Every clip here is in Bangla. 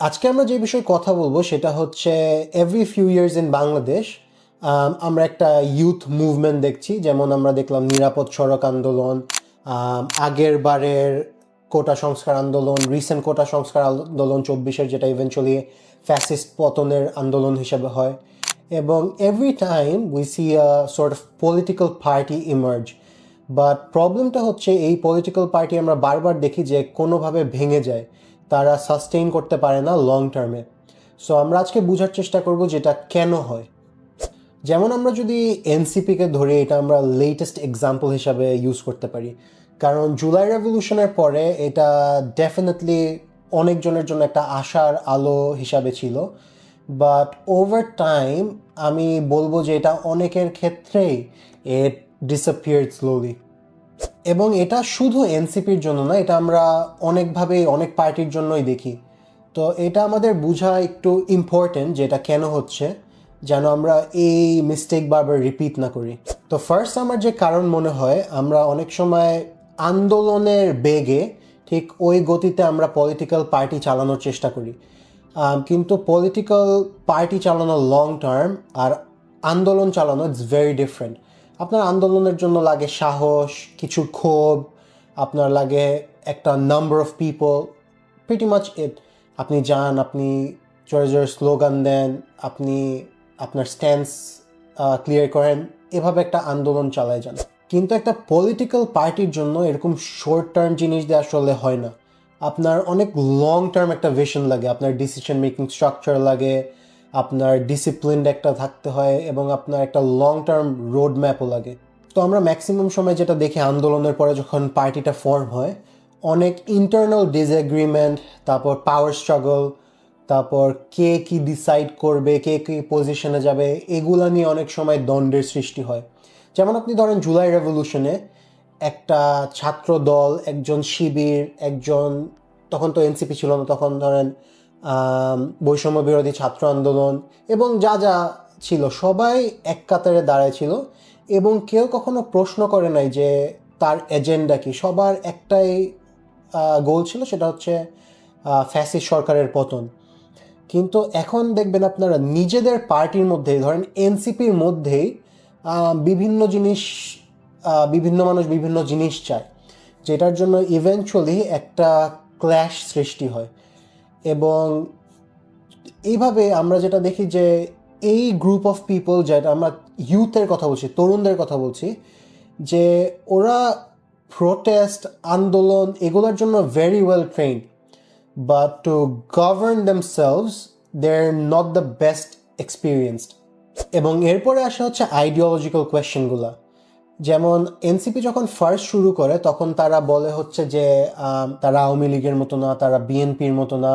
আজকে আমরা যে বিষয়ে কথা বলব সেটা হচ্ছে every few years in Bangladesh আমরা একটা ইউথ মুভমেন্ট দেখছি। যেমন আমরা দেখলাম নিরাপদ সড়ক আন্দোলন আগের বারের কোটা সংস্কার আন্দোলন রিসেন্ট কোটা সংস্কার আন্দোলন, চব্বিশের যেটা ইভেনচুয়ালি ফ্যাসিস্ট পতনের আন্দোলন হিসেবে হয়। এবং every time we see a sort of political party emerge but প্রবলেমটা হচ্ছে এই পলিটিক্যাল পার্টি আমরা বারবার দেখি যে কোনোভাবে ভেঙে যায়। তারা সাস্টেইন করতে পারে না লং টার্মে সো আমরা আজকে বোঝার চেষ্টা করব যেটা কেন হয়। যেমন আমরা যদি এনসিপিকে ধরি এটা আমরা লেটেস্ট এক্সাম্পল হিসাবে ইউজ করতে পারি। কারণ জুলাই রেভলিউশনের পরে এটা ডেফিনেটলি অনেকজনের জন্য একটা আশার আলো হিসাবে ছিল। বাট ওভার টাইম আমি বলব যে এটা অনেকের ক্ষেত্রেই এট ডিসঅ্যাপিয়ার স্লোলি এবং এটা শুধু এনসিপির জন্য না, এটা আমরা অনেকভাবে অনেক পার্টির জন্যই দেখি। তো এটা আমাদের বোঝা একটু ইম্পর্টেন্ট যে এটা কেন হচ্ছে, যেন আমরা এই মিস্টেক বারবার রিপিট না করি। তো ফার্স্ট আমার যে কারণ মনে হয়, আমরা অনেক সময় আন্দোলনের বেগে ঠিক ওই গতিতে আমরা পলিটিক্যাল পার্টি চালানোর চেষ্টা করি। কিন্তু পলিটিক্যাল পার্টি চালানো লং টার্ম আর আন্দোলন চালানো ইটস ভেরি ডিফারেন্ট আপনার আন্দোলনের জন্য লাগে সাহস, কিছু ক্ষোভ, আপনার লাগে একটা number of people pretty much it আপনি যান, আপনি জোরে জোরে স্লোগান দেন, আপনি আপনার স্ট্যান্স ক্লিয়ার করেন, এভাবে একটা আন্দোলন চালায় যান। কিন্তু একটা পলিটিক্যাল পার্টির জন্য এরকম শর্ট টার্ম জিনিস দিয়ে আসলে হয় না। আপনার অনেক লং টার্ম একটা ভিশন লাগে, আপনার ডিসিশন মেকিং স্ট্রাকচার লাগে আপনার ডিসিপ্লিনড একটা থাকতে হয় এবং আপনার একটা লং টার্ম রোড ম্যাপও লাগে। তো আমরা ম্যাক্সিমাম সময় যেটা দেখি আন্দোলনের পরে যখন পার্টিটা ফর্ম হয়, অনেক ইন্টারনাল ডিসএগ্রিমেন্ট তারপর পাওয়ার স্ট্রাগল তারপর কে কি ডিসাইড করবে, কে কি পজিশনে যাবে, এগুলা নিয়ে অনেক সময় দ্বন্দ্বের সৃষ্টি হয়। যেমন আপনি ধরেন জুলাই রেভলিউশনে একটা ছাত্র দল একজন শিবির, একজন, তখন তো এনসিপি ছিল না, তখন ধরেন বৈষম্য বিরোধী ছাত্র আন্দোলন এবং যা যা ছিল, সবাই এক কাতারে দাঁড়ায় ছিল এবং কেউ কখনো প্রশ্ন করে নাই যে তার এজেন্ডা কি। সবার একটাই গোল ছিল, সেটা হচ্ছে ফ্যাসিস সরকারের পতন। কিন্তু এখন দেখবেন আপনারা নিজেদের পার্টির মধ্যে, ধরেন এনসিপির মধ্যেই বিভিন্ন জিনিস বিভিন্ন মানুষ বিভিন্ন জিনিস চায়, যেটার জন্য ইভেনচুয়ালি একটা ক্ল্যাশ সৃষ্টি হয়। এবং এইভাবে আমরা যেটা দেখি যে এই গ্রুপ অফ পিপল যেটা আমরা ইউথের কথা বলছি, তরুণদের কথা বলছি, যে ওরা প্রোটেস্ট আন্দোলন এগুলোর জন্য very well trained but to govern themselves, they're not the best experienced এবং এরপরে আসা হচ্ছে আইডিওলজিক্যাল কোয়েশ্চেনগুলো যেমন এনসিপি যখন ফার্স্ট শুরু করে, তখন তারা বলে হচ্ছে যে তারা আওয়ামী লীগের মতো না, তারা বিএনপির মতো না,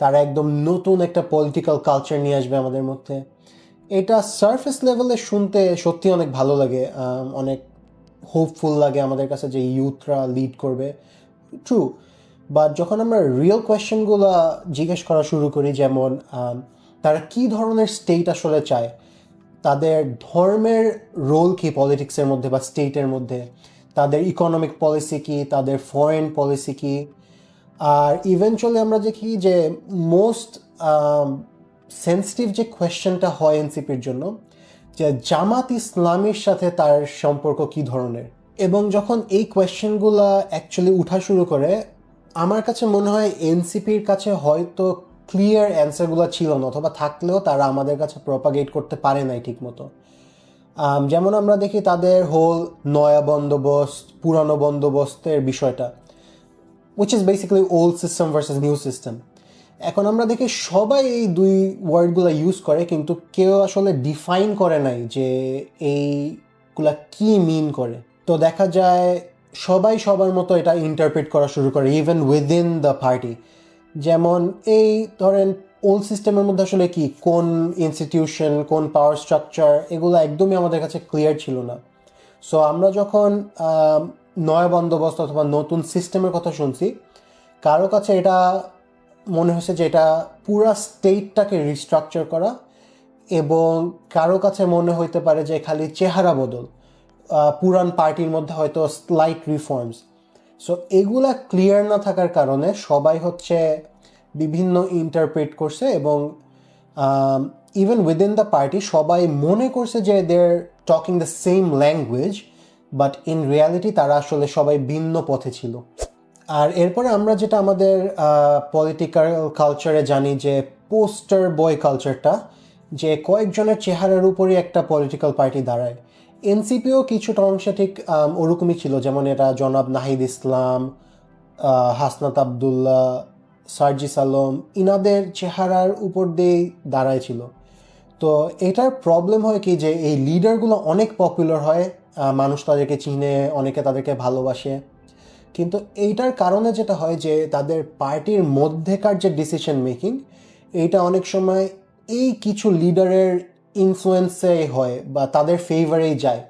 তারা একদম নতুন একটা পলিটিক্যাল কালচার নিয়ে আসবে আমাদের মধ্যে। এটা সার্ফেস লেভেলে শুনতে সত্যি অনেক ভালো লাগে অনেক হোপফুল লাগে আমাদের কাছে যে ইউথরা লিড করবে। ট্রু বাট যখন আমরা রিয়েল কোয়েশ্চেনগুলো জিজ্ঞেস করা শুরু করি, যেমন তারা কি ধরনের স্টেট আসলে চায়? তাদের ধর্মের রোল কি পলিটিক্সের মধ্যে বা স্টেটের মধ্যে? তাদের ইকোনমিক পলিসি কি? তাদের ফরেন পলিসি কি? আর ইভেনচুয়ালি আমরা দেখি যে মোস্ট সেন্সিটিভ যে কোয়েশ্চেনটা হয় এনসিপির জন্য, যে জামাত ইসলামের সাথে তার সম্পর্ক কি ধরনের? এবং যখন এই কোয়েশ্চেনগুলো অ্যাকচুয়ালি উঠা শুরু করে, আমার কাছে মনে হয় এনসিপির কাছে হয়তো ক্লিয়ার অ্যান্সারগুলো ছিল না, অথবা থাকলেও তারা আমাদের কাছে প্রপাগেট করতে পারে নাই ঠিকমতো। যেমন আমরা দেখি তাদের হোল নয়া বন্দোবস্ত, পুরানো বন্দোবস্তের বিষয়টা which is basically old system versus new system এখন আমরা দেখি সবাই এই দুই ওয়ার্ডগুলো ইউজ করে, কিন্তু কেউ আসলে ডিফাইন করে নাই যে এইগুলা কি মিন করে। তো দেখা যায় সবাই সবার মতো এটা ইন্টারপ্রেট করা শুরু করে ইভেন উইদিন দ্য পার্টি যেমন এই ধরেন ওল্ড সিস্টেমের মধ্যে আসলে কি, কোন ইনস্টিটিউশন কোন পাওয়ার স্ট্রাকচার এগুলো একদমই আমাদের কাছে ক্লিয়ার ছিল না। সো আমরা যখন নয়া বন্দোবস্ত অথবা নতুন সিস্টেমের কথা শুনছি, কারও কাছে এটা মনে হয়েছে যে এটা পুরা স্টেটটাকে রিস্ট্রাকচার করা এবং কারও কাছে মনে হইতে পারে যে খালি চেহারা বদল পুরান পার্টির মধ্যে হয়তো স্লাইট রিফর্মস সো এগুলা ক্লিয়ার না থাকার কারণে সবাই হচ্ছে বিভিন্ন ইন্টারপ্রেট করছে এবং ইভেন উইদিন দ্য পার্টি সবাই মনে করছে যে they talking the same language but in reality তারা আসলে সবাই ভিন্ন পথে ছিল। আর এরপরে আমরা যেটা আমাদের পলিটিক্যাল কালচারে জানি যে পোস্টার বয় কালচারটা যে কয়েকজনের চেহারার উপরই একটা পলিটিক্যাল পার্টি দাঁড়ায়। এনসিপিও কিছুটা অংশে ঠিক ওরকমই ছিল। যেমন এটা জনাব নাহিদ ইসলাম হাসনাত আবদুল্লাহ, সার্জিস আলম, ইনাদের চেহারার উপর দিয়েই দাঁড়ায় ছিল। তো এটার প্রবলেম হয় কি যে এই লিডারগুলো অনেক পপুলার হয় মানুষ তাদেরকে চিনে, অনেকে তাদেরকে ভালোবাসে। কিন্তু এইটার কারণে যেটা হয় যে তাদের পার্টির মধ্যেকার যে ডিসিশন মেকিং এইটা অনেক সময় এই কিছু লিডারের ইনফ্লুয়েন্সে হয় বা তাদের ফেভারেই যায়।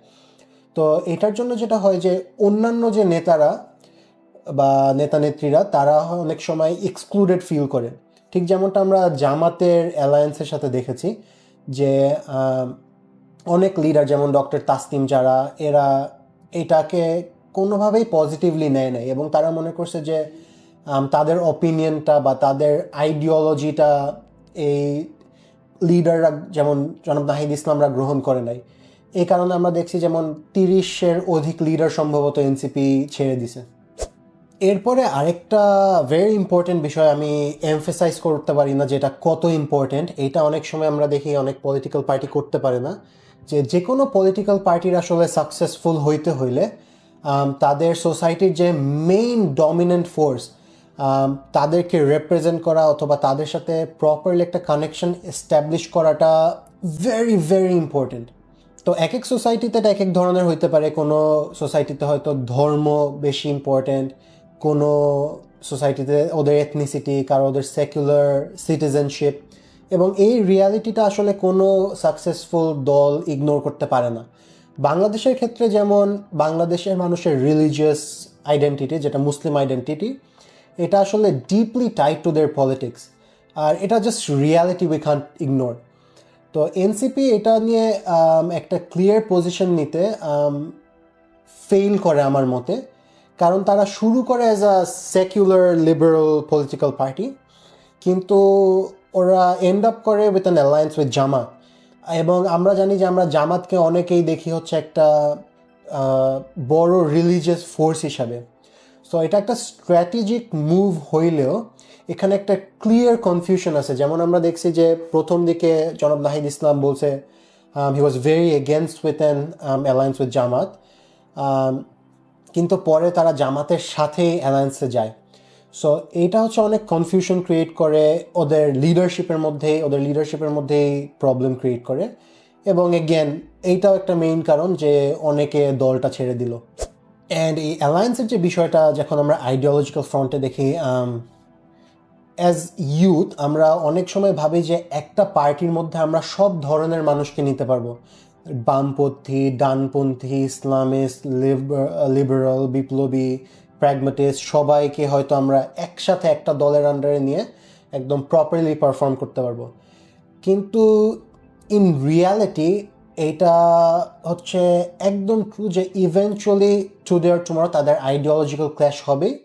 তো এটার জন্য যেটা হয় যে, অন্যান্য যে নেতারা বা নেতা নেত্রীরা তারা অনেক সময় এক্সক্লুডেড ফিল করে। ঠিক যেমনটা আমরা জামাতের অ্যালায়েন্সের সাথে দেখেছি যে অনেক লিডার যেমন ডক্টর তাসনিম যারা, এরা এটাকে কোনোভাবেই পজিটিভলি নেয় নাই এবং তারা মনে করছে যে তাদের অপিনিয়নটা বা তাদের আইডিওলজিটা এই লিডাররা যেমন জনাব নাহিদ ইসলামরা গ্রহণ করে নাই। এই কারণে আমরা দেখছি যেমন তিরিশের অধিক লিডার সম্ভবত এনসিপি ছেড়ে দিছে। এরপরে আরেকটা ভেরি ইম্পর্টেন্ট বিষয় আমি এমফেসাইজ করতে পারি না যেটা কত ইম্পর্টেন্ট এটা অনেক সময় আমরা দেখি অনেক পলিটিক্যাল পার্টি করতে পারে না। যে যে কোনো পলিটিক্যাল পার্টির আসলে সাকসেসফুল হইতে হইলে তাদের সোসাইটির যে মেইন ডমিনেন্ট ফোর্স তাদেরকে রেপ্রেজেন্ট করা অথবা তাদের সাথে প্রপারলি একটা কানেকশন এস্টাবলিশ করাটা ভেরি ভেরি ইম্পর্টেন্ট তো এক এক সোসাইটিতে এক এক ধরনের হইতে পারে। কোনো সোসাইটিতে হয়তো ধর্ম বেশি ইম্পর্টেন্ট কোনো সোসাইটিতে ওদের এথনিসিটি কারও ওদের সেকুলার সিটিজেনশিপ এবং এই রিয়ালিটিটা আসলে কোনো সাকসেসফুল দল ইগনোর করতে পারে না। বাংলাদেশের ক্ষেত্রে যেমন বাংলাদেশের মানুষের রিলিজিয়াস আইডেন্টিটি যেটা মুসলিম আইডেন্টিটি এটা আসলে deeply tied to their politics আর এটা just reality we can ignore তো এনসিপি এটা নিয়ে একটা ক্লিয়ার পজিশন নিতে ফেইল করে আমার মতে। কারণ তারা শুরু করে as a secular liberal political party কিন্তু ওরা এন্ড আপ করে with an alliance with Jamaat এবং আমরা জানি যে আমরা জামাতকে অনেকেই দেখি হচ্ছে একটা বড় রিলিজিয়াস ফোর্স হিসাবে। সো এটা একটা স্ট্র্যাটেজিক মুভ হইলেও এখানে একটা ক্লিয়ার কনফিউশন আছে। যেমন আমরা দেখছি যে প্রথম দিকে জনাব নাহিদ ইসলাম বলছে he was very against with an alliance with Jamaat. Um, কিন্তু পরে তারা জামাতের সাথেই অ্যালায়েন্সে যায়। সো এইটা হচ্ছে অনেক কনফিউশন ক্রিয়েট করে ওদের লিডারশিপের মধ্যেই ওদের লিডারশিপের মধ্যেই প্রবলেম ক্রিয়েট করে। এবং এগেন এইটাও একটা মেইন কারণ যে অনেকে দলটা ছেড়ে দিল। অ্যান্ড এই অ্যালায়েন্সের যে বিষয়টা, যখন আমরা আইডিওলজিক্যাল ফ্রন্টে দেখি অ্যাজ ইউথ আমরা অনেক সময় ভাবি যে একটা পার্টির মধ্যে আমরা সব ধরনের মানুষকে নিতে পারব। বামপন্থী, ডানপন্থী ইসলামিস্ট লিবারাল বিপ্লবী প্র্যাগমেটিস্ট সবাইকে হয়তো আমরা একসাথে একটা দলের আন্ডারে নিয়ে একদম প্রপারলি পারফর্ম করতে পারব। কিন্তু ইন রিয়ালিটি এইটা হচ্ছে একদম ট্রু যে ইভেনচুয়ালি টু দেয়ার টুমরো তাদের আইডিওলজিক্যাল ক্ল্যাশ হবে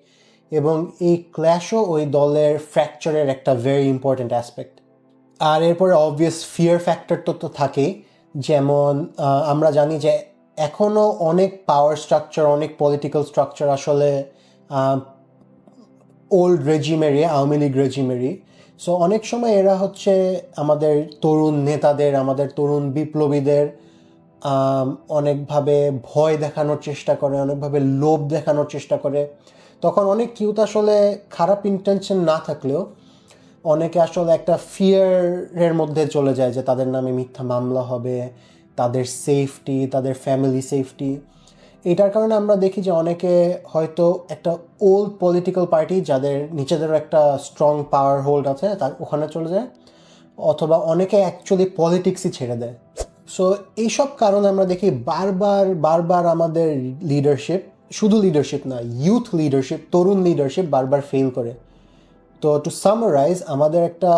এবং এই ক্ল্যাশও ওই দলের ফ্র্যাকচারের একটা ভেরি ইম্পর্ট্যান্ট অ্যাসপেক্ট আর এরপরে অবভিয়াস ফিয়ার ফ্যাক্টর তো তো থাকেই। যেমন আমরা জানি যে এখনও অনেক পাওয়ার স্ট্রাকচার অনেক পলিটিক্যাল স্ট্রাকচার আসলে ওল্ড রেজিমেরই আওয়ামী লীগ রেজিমেরই সো অনেক সময় এরা হচ্ছে আমাদের তরুণ নেতাদের, আমাদের তরুণ বিপ্লবীদের অনেকভাবে ভয় দেখানোর চেষ্টা করে, অনেকভাবে লোভ দেখানোর চেষ্টা করে। তখন অনেক কিউত আসলে খারাপ ইন্টেনশন না থাকলেও অনেকে আসলে একটা ফিয়ারের মধ্যে চলে যায় যে তাদের নামে মিথ্যা মামলা হবে, তাদের সেফটি তাদের ফ্যামিলি সেফটি এটার কারণে আমরা দেখি যে অনেকে হয়তো একটা ওল্ড পলিটিক্যাল পার্টি যাদের নিজেদেরও একটা স্ট্রং পাওয়ার হোল্ড আছে, তার ওখানে চলে যায়, অথবা অনেকে অ্যাকচুয়ালি পলিটিক্সই ছেড়ে দেয়। সো এইসব কারণে আমরা দেখি বারবার বারবার আমাদের লিডারশিপ শুধু লিডারশিপ না ইউথ লিডারশিপ তরুণ লিডারশিপ বারবার ফেল করে। তো টু সামারাইজ আমাদের একটা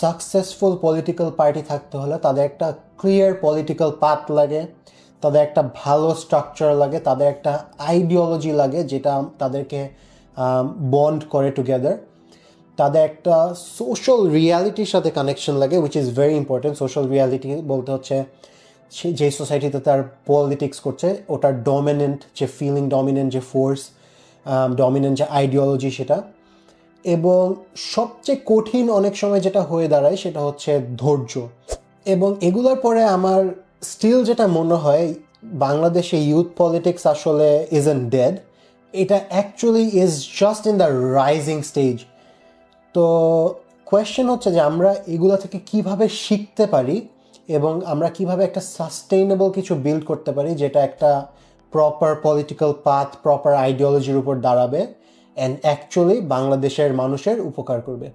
সাকসেসফুল পলিটিক্যাল পার্টি থাকতে হলে তাদের একটা ক্লিয়ার পলিটিক্যাল পাথ লাগে। তাদের একটা ভালো স্ট্রাকচার লাগে, তাদের একটা আইডিওলজি লাগে যেটা তাদেরকে বন্ড করে টুগেদার তাদের একটা সোশ্যাল রিয়ালিটির সাথে কানেকশন লাগে which is very important social reality বলতে হচ্ছে যে সোসাইটিতে তার পলিটিক্স করছে, ওটার ডমিনেন্ট যে ফিলিং ডমিনেন্ট যে ফোর্স ডমিনেন্ট যে আইডিওলজি সেটা। এবং সবচেয়ে কঠিন অনেক সময় যেটা হয়ে দাঁড়ায় সেটা হচ্ছে ধৈর্য। এবং এগুলোর পরে আমার স্টিল যেটা মনে হয়, বাংলাদেশে ইউথ পলিটিক্স আসলে ইজ এন ডেড এটা actually is just in the rising stage তো কোয়েশ্চেন হচ্ছে যে আমরা এগুলো থেকে কীভাবে শিখতে পারি এবং আমরা কীভাবে একটা সাস্টেইনেবল কিছু বিল্ড করতে পারি যেটা একটা প্রপার পলিটিক্যাল পাথ প্রপার আইডিওলজির উপর দাঁড়াবে অ্যান্ড অ্যাকচুয়ালি বাংলাদেশের মানুষের উপকার করবে।